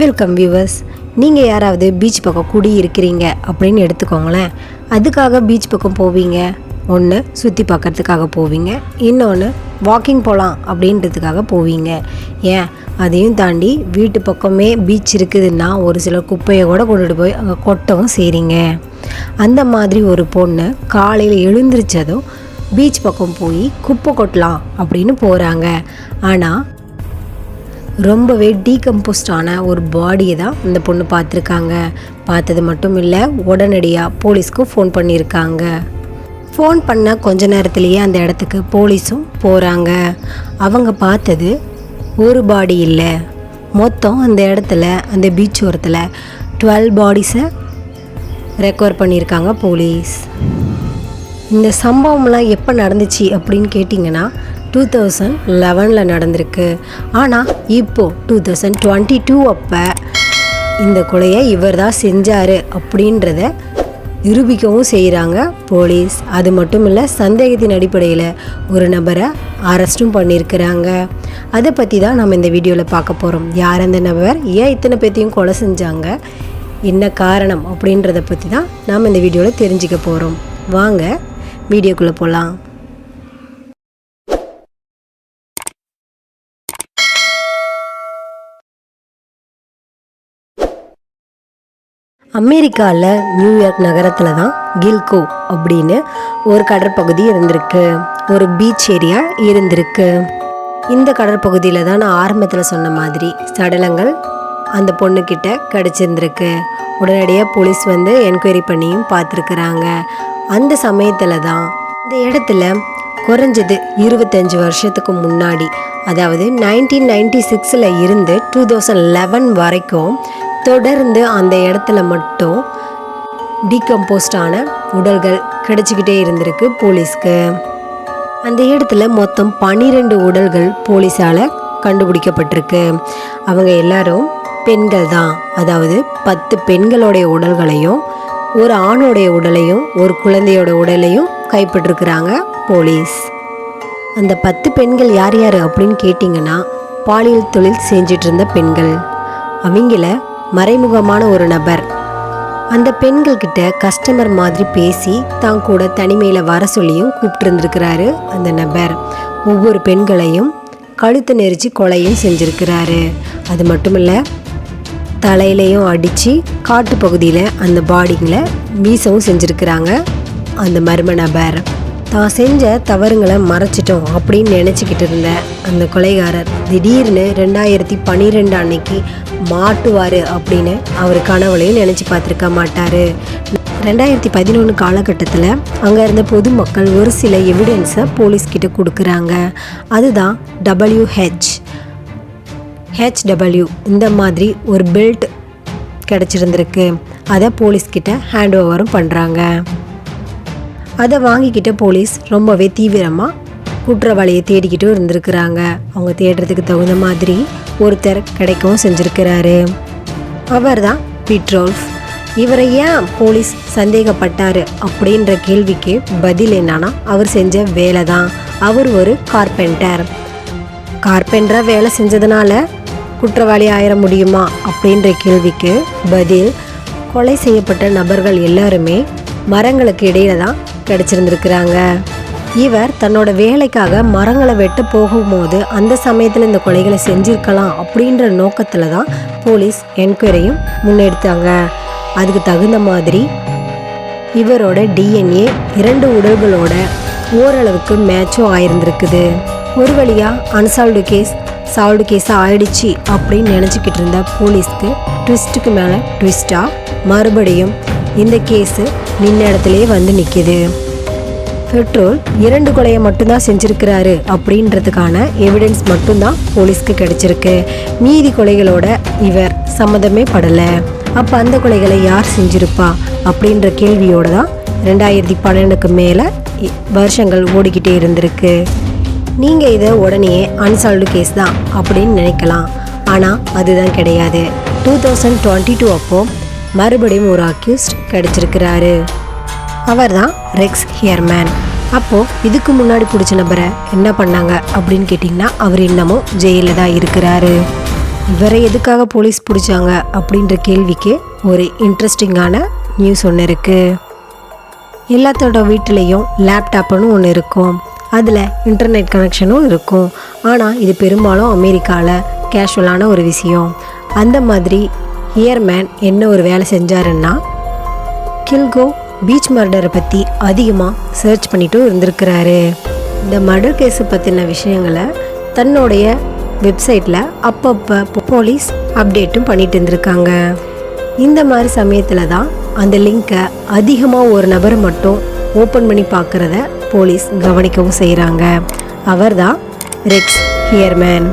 Welcome viewers நீங்கள் யாராவது beach பக்கம் குடி இருக்கிறீங்க அப்படின்னு எடுத்துக்கோங்களேன். அதுக்காக பீச் பக்கம் போவீங்க. ஒன்று சுற்றி பார்க்கறதுக்காக போவீங்க. இன்னொன்று வாக்கிங் போகலாம் அப்படின்றதுக்காக போவீங்க. ஏன்? அதையும் தாண்டி வீட்டு பக்கமே பீச் இருக்குதுன்னா ஒரு சில குப்பையை கூட கொண்டுட்டு போய் அங்கே கொட்டவும் செய்கிறீங்க அந்த மாதிரி ஒரு பொண்ணு காலையில் எழுந்திரிச்சதும் பீச் பக்கம் போய் குப்பை கொட்டலாம் அப்படின்னு போகிறாங்க ஆனால் ரொம்பவே டீகம்போஸ்ட் ஆன ஒரு பாடியை தான் இந்த பொண்ணு பார்த்துருக்காங்க. பார்த்தது மட்டும் இல்லை உடனடியாக போலீஸ்க்கு ஃபோன் பண்ணியிருக்காங்க. ஃபோன் பண்ண கொஞ்ச நேரத்திலேயே அந்த இடத்துக்கு போலீஸும் போகிறாங்க அவங்க பார்த்தது ஒரு பாடி இல்லை. மொத்தம் அந்த இடத்துல அந்த பீச் ஓரத்தில் டுவெல் பாடிஸை ரெக்கவர் பண்ணியிருக்காங்க போலீஸ். இந்த சம்பவம்லாம் எப்போ நடந்துச்சு அப்படின்னு கேட்டிங்கன்னா டூ தௌசண்ட் லெவனில் நடந்திருக்கு. ஆனால் இப்போது டூ தௌசண்ட் டுவெண்ட்டி டூ அப்போ இந்த கொலையை இவர் தான் செஞ்சார் அப்படின்றத நிரூபிக்கவும் செய்கிறாங்க போலீஸ். அது மட்டும் இல்லை சந்தேகத்தின் அடிப்படையில் ஒரு நபரை அரெஸ்ட்டும் பண்ணியிருக்கிறாங்க அதை பற்றி தான் நம்ம இந்த வீடியோவில் பார்க்க போகிறோம் யார் அந்த நபர்? ஏன் இத்தனை பேர்த்தையும் கொலை செஞ்சாங்க? என்ன காரணம் அப்படின்றத பற்றி தான் நாம் இந்த வீடியோவில் தெரிஞ்சுக்க போகிறோம் வாங்க வீடியோக்குள்ளே போகலாம் அமெரிக்காவில் நியூயார்க் நகரத்தில் தான் கில்கோ அப்படின்னு ஒரு கடற்பகுதி இருந்திருக்கு. ஒரு பீச் ஏரியா இருந்திருக்கு. இந்த கடற்பகுதியில் தான் நான் ஆரம்பத்தில் சொன்ன மாதிரி சடலங்கள் அந்த பொண்ணுக்கிட்ட கிடச்சிருந்துருக்கு. உடனடியாக போலீஸ் வந்து என்கொயரி பண்ணியும் பார்த்துருக்குறாங்க அந்த சமயத்தில் தான் இந்த இடத்துல குறைஞ்சது இருபத்தஞ்சு வருஷத்துக்கு முன்னாடி அதாவது நைன்டீன் நைன்டி சிக்ஸில் இருந்து டூ தௌசண்ட் லெவன் வரைக்கும் தொடர்ந்து அந்த இடத்துல மட்டும் டீகம்போஸ்டான உடல்கள் கிடைச்சிக்கிட்டே இருந்திருக்கு போலீஸ்க்கு. அந்த இடத்துல மொத்தம் பன்னிரெண்டு உடல்கள் போலீஸால் கண்டுபிடிக்கப்பட்டிருக்கு. அவங்க எல்லாரும் பெண்கள் தான். அதாவது பத்து பெண்களுடைய உடல்களையும் ஒரு ஆணோடைய உடலையும் ஒரு குழந்தையோட உடலையும் கைப்பற்றிருக்கிறாங்க போலீஸ். அந்த பத்து பெண்கள் யார் யார் அப்படின்னு கேட்டிங்கன்னா பாலியல் தொழில் செஞ்சிட்ருந்த பெண்கள். அவங்கள மறைமுகமான ஒரு நபர். அந்த பெண்கள் கிட்ட கஸ்டமர் மாதிரி பேசி தான் கூட தனிமையில் வர சொல்லியும் கூப்பிட்டுருந்துருக்கிறாரு அந்த நபர். ஒவ்வொரு பெண்களையும் கழுத்து நெரிச்சு கொலையும் செஞ்சுருக்கிறாரு. அது மட்டும் இல்லை தலையிலையும் அடித்து காட்டு பகுதியில் அந்த பாடிங்களை வீசவும் செஞ்சுருக்கிறாங்க அந்த மர்ம நபர். தான் செஞ்ச தவறுங்களை மறைச்சிட்டோம் அப்படின்னு நினச்சிக்கிட்டு இருந்த அந்த கொலைகாரர் திடீர்னு ரெண்டாயிரத்தி பன்னிரெண்டு அன்னைக்கு மாட்டுவார் அப்படின்னு அவர் கனவுலையும் நினச்சி பார்த்துருக்க மாட்டார். ரெண்டாயிரத்தி பதினொன்று காலகட்டத்தில் அங்கே இருந்த பொதுமக்கள் ஒரு சில எவிடன்ஸை போலீஸ்கிட்ட கொடுக்குறாங்க. அதுதான் டபிள்யூஹெச் ஹெச்டபிள்யூ இந்த மாதிரி ஒரு பெல்ட் கிடச்சிருந்துருக்கு. அதை போலீஸ்கிட்ட ஹேண்ட் ஓவரும் பண்ணுறாங்க அதை வாங்கிக்கிட்ட போலீஸ் ரொம்பவே தீவிரமாக குற்றவாளியை தேடிக்கிட்டும் இருந்திருக்கிறாங்க. அவங்க தேடுறதுக்கு தகுந்த மாதிரி ஒருத்தர் கிடைக்கவும் செஞ்சுருக்கிறாரு. அவர் தான் பிட்ரோல்ஃப். இவரை ஏன் போலீஸ் சந்தேகப்பட்டார் அப்படின்ற கேள்விக்கு பதில் என்னன்னா அவர் செஞ்ச வேலை தான் அவர் ஒரு கார்பெண்டர். கார்பெண்டராக வேலை செஞ்சதுனால குற்றவாளி ஆயிட முடியுமா அப்படின்ற கேள்விக்கு பதில் கொலை செய்யப்பட்ட நபர்கள் எல்லாருமே மரங்களுக்கு இடையில தான் கிடச்சிருந்துருக்கிறாங்க. இவர் தன்னோட வேலைக்காக மரங்களை வெட்ட போகும்போது அந்த சமயத்தில் இந்த கொலைகளை செஞ்சிருக்கலாம் அப்படின்ற நோக்கத்தில் தான் போலீஸ் என்கொயரியும் முன்னெடுத்தாங்க. அதுக்கு தகுந்த மாதிரி இவரோட டிஎன்ஏ இரண்டு உடல்களோட ஓரளவுக்கு மேட்சும் ஆயிருந்திருக்குது. ஒரு வழியாக அன்சால்வ்டு கேஸ் சால்வ்டு கேஸாக ஆயிடுச்சு அப்படின்னு நினச்சிக்கிட்டு இருந்த போலீஸ்க்கு ட்விஸ்ட்டுக்கு மேலே ட்விஸ்ட்டாக மறுபடியும் இந்த கேஸு நின்ன இடத்துலையே வந்து நிற்கிது பெட்ரோல் இரண்டு கொலையை மட்டும்தான் செஞ்சுருக்கிறாரு அப்படின்றதுக்கான எவிடன்ஸ் மட்டும்தான் போலீஸ்க்கு கிடைச்சிருக்கு. மீதி கொலைகளோட இவர் சம்மதமே படலை. அப்போ அந்த கொலைகளை யார் செஞ்சிருப்பா அப்படின்ற கேள்வியோடு தான் ரெண்டாயிரத்தி பன்னெண்டுக்கு மேலே வருஷங்கள் ஓடிக்கிட்டே இருந்திருக்கு. நீங்கள் இதை உடனே அன்சால்வ்டு கேஸ் தான் அப்படின்னு நினைக்கலாம். ஆனால் அதுதான் கிடையாது. டூ தௌசண்ட் டுவெண்ட்டி டூ அப்போ மறுபடியும் ஒரு அக்யூஸ்ட் கிடைச்சிருக்கிறாரு. அவர் தான் ரெக்ஸ் ஹியர்மேன் அப்போது இதுக்கு முன்னாடி பிடிச்ச நபரை என்ன பண்ணாங்க அப்படின்னு கேட்டிங்கன்னா அவர் இன்னமும் ஜெயிலில் தான் இருக்கிறாரு. இவரை எதுக்காக போலீஸ் பிடிச்சாங்க அப்படின்ற கேள்விக்கு ஒரு இன்ட்ரெஸ்டிங்கான நியூஸ் ஒன்று இருக்குது எல்லாத்தோட வீட்டிலையும் லேப்டாப்னு ஒன்று இருக்கும். அதில் இன்டர்நெட் கனெக்ஷனும் இருக்கும். ஆனால் இது பெரும்பாலும் அமெரிக்காவில் கேஷுவலான ஒரு விஷயம். அந்த மாதிரி ஹியர்மேன் என்ன ஒரு வேலை செஞ்சாருன்னா கில்கோ பீச் மர்டரை பற்றி அதிகமாக சர்ச் பண்ணிட்டும் இருந்திருக்கிறாரு. இந்த மர்டர் கேஸை பற்றின விஷயங்களை தன்னுடைய வெப்சைட்டில் அப்பப்போ போலீஸ் அப்டேட்டும் பண்ணிட்டு இருந்திருக்காங்க. இந்த மாதிரி சமயத்தில் தான் அந்த லிங்கை அதிகமாக ஒரு நபர் மட்டும் ஓப்பன் பண்ணி பார்க்குறத போலீஸ் கவனிக்கவும் செய்கிறாங்க அவர் தான் ரெக்ஸ் ஹியர்மேன்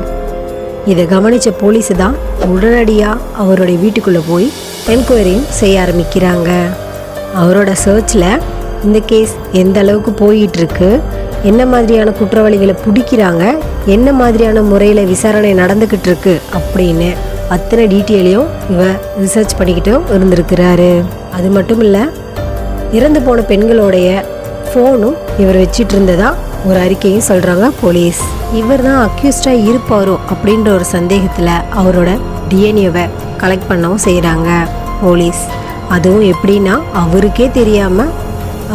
இதை கவனித்த போலீஸ் தான் உடனடியாக அவருடைய வீட்டுக்குள்ளே போய் என்கொயரியும் செய்ய ஆரம்பிக்கிறாங்க. அவரோட சர்ச்சில் இந்த கேஸ் எந்த அளவுக்கு போயிட்டுருக்கு என்ன மாதிரியான குற்றவாளிகளை பிடிக்கிறாங்க என்ன மாதிரியான முறையில் விசாரணை நடந்துக்கிட்டு இருக்கு அப்படின்னு அத்தனை டீட்டெயிலையும் இவர் ரிசர்ச் பண்ணிக்கிட்டும் இருந்திருக்கிறாரு. அது மட்டும் இல்லை இறந்து போன பெண்களுடைய ஃபோனும் இவர் வச்சிட்டு இருந்ததா ஒரு அறிக்கையும் சொல்கிறாங்க போலீஸ். இவர் தான் அக்யூஸ்டாக இருப்பாரோ அப்படின்ற ஒரு சந்தேகத்தில் அவரோட டிஎன்ஏவை கலெக்ட் பண்ணவும் செய்கிறாங்க போலீஸ். அதுவும் எப்படின்னா அவருக்கே தெரியாமல்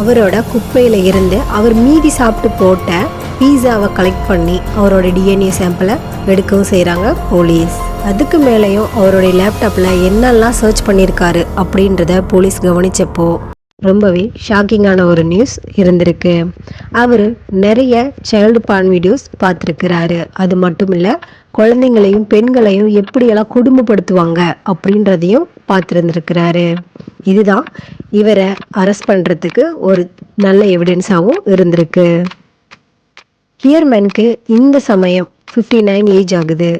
அவரோட குப்பையில் இருந்து அவர் மீதி சாப்பிட்டு போட்ட பீஸாவை கலெக்ட் பண்ணி அவரோட டிஎன்ஏ சாம்பிளை எடுக்கவும் செய்கிறாங்க போலீஸ். அதுக்கு மேலேயும் அவருடைய லேப்டாப்பில் என்னெல்லாம் சர்ச் பண்ணியிருக்காரு அப்படின்றத போலீஸ் கவனிச்சப்போ ரொம்பவே ஷாக்கிங்கான ஒரு நியூஸ் இருந்திருக்கு. அவர் நிறைய சைல்டு பான் வீடியோஸ் பார்த்துருக்கிறாரு. அது மட்டும் இல்லை குழந்தைங்களையும் பெண்களையும் எப்படியெல்லாம் குடும்பப்படுத்துவாங்க அப்படின்றதையும் பார்த்துருந்துருக்கிறாரு. இதுதான் இவரை அரெஸ்ட் பண்ணுறதுக்கு ஒரு நல்ல எவிடன்ஸாகவும் இருந்திருக்கு. ஹியர்மேனுக்கு இந்த சமயம் ஃபிஃப்டி நைன் ஏஜ் ஆகுது.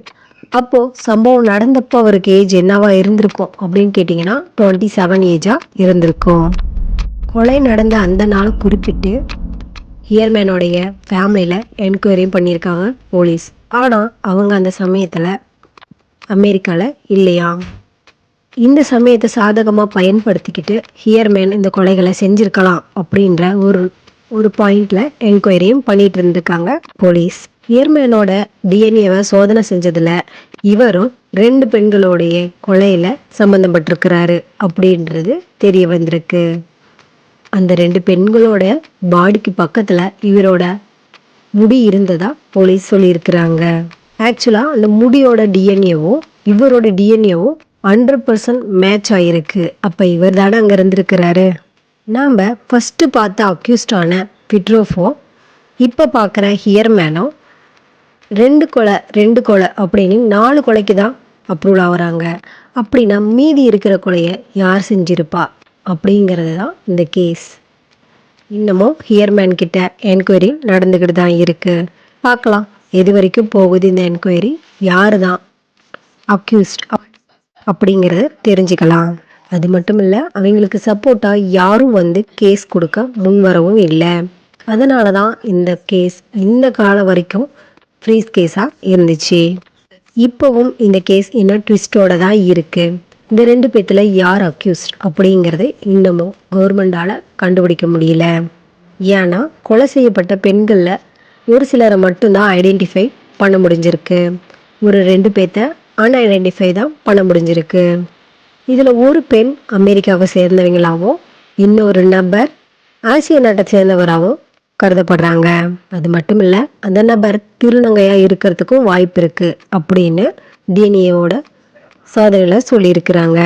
அப்போது சம்பவம் நடந்தப்போ அவருக்கு ஏஜ் என்னவா இருந்திருக்கும் அப்படின்னு கேட்டிங்கன்னா டுவெண்ட்டி செவன் ஏஜாக இருந்திருக்கும். கொலை நடந்த அந்த நாள் குறிப்பிட்டு ஹியர்மேனோடைய ஃபேமிலியில் என்கொயரியும் பண்ணியிருக்காங்க போலீஸ். ஆனால் அவங்க அந்த சமயத்தில் அமெரிக்காவில் இல்லையா? இந்த சமயத்தை சாதகமாக பயன்படுத்திக்கிட்டு ஹியர்மேன் இந்த கொலைகளை செஞ்சுருக்கலாம் அப்படின்ற ஒரு ஒரு பாயிண்டில் என்கொயரியும் பண்ணிட்டு இருந்திருக்காங்க போலீஸ். ஹியர்மேனோட டிஎன்ஏவை சோதனை செஞ்சதில் இவரும் ரெண்டு பெண்களுடைய கொலையில் சம்மந்தப்பட்டிருக்கிறாரு அப்படின்றது தெரிய வந்திருக்கு. அந்த ரெண்டு பெண்களோட பாடிக்கு பக்கத்துல இவரோட முடி இருந்ததா போலீஸ் சொல்லியிருக்கிறாங்க. ஆக்சுவலாக அந்த முடியோட டிஎன்ஏவும் இவரோட டிஎன்ஏவும் ஹண்ட்ரட் பர்சன்ட் மேட்ச் ஆகிருக்கு அப்போ இவர் தானே அங்கே இருந்திருக்கிறாரு? நாம் ஃபஸ்ட்டு பார்த்த அக்யூஸ்டான பிட்ரோஃபோ இப்போ பார்க்குற ஹியர்மேனோ ரெண்டு கொலை ரெண்டு கொலை அப்படின்னு நாலு கொலைக்கு தான் அப்ரூவல் ஆகுறாங்க. அப்படின்னா மீதி இருக்கிற கொலையை யார் செஞ்சிருப்பா? அப்படிங்கிறது தான் இந்த கேஸ் இன்னமும் ஹியர்மேன் கிட்ட என்கொயரி நடந்துக்கிட்டு தான் இருக்குது பார்க்கலாம். எது வரைக்கும் போகுது இந்த என்கொயரி யார் தான் அக்யூஸ்ட் அப்படிங்கிறத தெரிஞ்சுக்கலாம். அது மட்டும் இல்லை அவங்களுக்கு சப்போர்ட்டாக யாரும் வந்து கேஸ் கொடுக்க முன் வரவும் இல்லை. அதனால தான் இந்த கேஸ் இந்த காலம் வரைக்கும் ஃப்ரீஸ் கேஸாக இருந்துச்சு. இப்போவும் இந்த கேஸ் இன்னும் ட்விஸ்டோட தான் இருக்குது இந்த ரெண்டு பேத்துல யார் அக்யூஸ்ட் அப்படிங்கிறது இன்னமும் கவர்மெண்டால் கண்டுபிடிக்க முடியல. ஏன்னா கொலை செய்யப்பட்ட பெண்களில் ஒரு சிலரை மட்டும்தான் ஐடென்டிஃபை பண்ண முடிஞ்சிருக்கு. ஒரு ரெண்டு பேர்த்த அன்ஐடென்டிஃபை தான் பண்ண முடிஞ்சிருக்கு. இதில் ஒரு பெண் அமெரிக்காவை சேர்ந்தவங்களாகவும் இன்னொரு நபர் ஆசிய நாட்டை சேர்ந்தவராகவும் கருதப்படுறாங்க. அது மட்டும் இல்லை அந்த நபர் திருநங்கையாக இருக்கிறதுக்கும் வாய்ப்பு இருக்குது அப்படின்னு டிஎன்ஏவோட சாதனையில் சொல்லியிருக்கிறாங்க.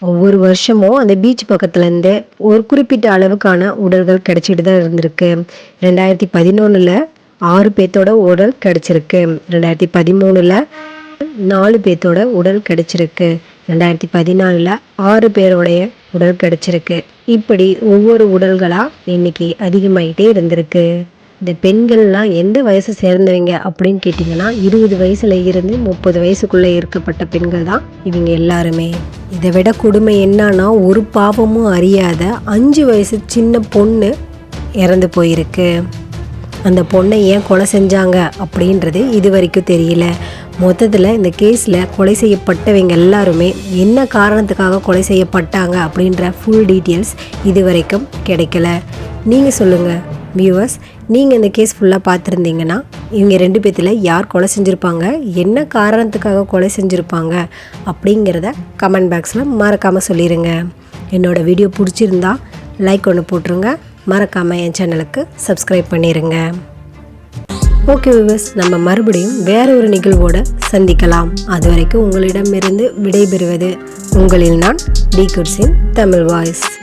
ஒவ்வொரு வருஷமும் அந்த பீச் பக்கத்துலேருந்து ஒரு குறிப்பிட்ட அளவுக்கான உடல்கள் கிடச்சிட்டு தான் இருந்திருக்கு. ரெண்டாயிரத்தி பதினொன்றில் ஆறு பேர்த்தோட உடல் கிடச்சிருக்கு. ரெண்டாயிரத்தி பதிமூணில் நாலு பேர்த்தோட உடல் கிடச்சிருக்கு. ரெண்டாயிரத்தி பதினாலில் ஆறு பேரோடைய உடல் கிடச்சிருக்கு. இப்படி ஒவ்வொரு உடல்களாக இன்னைக்கு அதிகமாயிட்டே இருந்திருக்கு. இந்த பெண்கள்லாம் எந்த வயசை சேர்ந்தவங்க அப்படின்னு கேட்டிங்கன்னா இருபது வயசுல இருந்து முப்பது வயசுக்குள்ளே இருக்கப்பட்ட பெண்கள் தான் இவங்க எல்லாருமே. இதை விட கொடுமை என்னன்னா ஒரு பாவமும் அறியாத அஞ்சு வயசு சின்ன பொண்ணு இறந்து போயிருக்கு. அந்த பொண்ணை ஏன் கொலை செஞ்சாங்க அப்படின்றது இது வரைக்கும் தெரியல. மொத்தத்தில் இந்த கேஸில் கொலை செய்யப்பட்டவங்க எல்லாருமே என்ன காரணத்துக்காக கொலை செய்யப்பட்டாங்க அப்படின்ற ஃபுல் டீட்டெயில்ஸ் இது வரைக்கும் கிடைக்கல. நீங்கள் சொல்லுங்கள் வியூவர்ஸ் நீங்கள் இந்த கேஸ் ஃபுல்லாக பார்த்துருந்தீங்கன்னா இவங்க ரெண்டு பேர்த்தில் யார் கொலை செஞ்சுருப்பாங்க என்ன காரணத்துக்காக கொலை செஞ்சுருப்பாங்க அப்படிங்கிறத கமெண்ட் பாக்ஸில் மறக்காமல் சொல்லிடுங்க என்னோடய வீடியோ பிடிச்சிருந்தா லைக் ஒன்று போட்டுருங்க. மறக்காமல் என் சேனலுக்கு சப்ஸ்கிரைப் பண்ணிடுங்க ஓகே விவஸ் நம்ம மறுபடியும் வேற ஒரு நிகழ்வோட சந்திக்கலாம். அது வரைக்கும் உங்களிடமிருந்து விடைபெறுவது உங்களில் நான் டி குட்ஸின் தமிழ் வாய்ஸ்.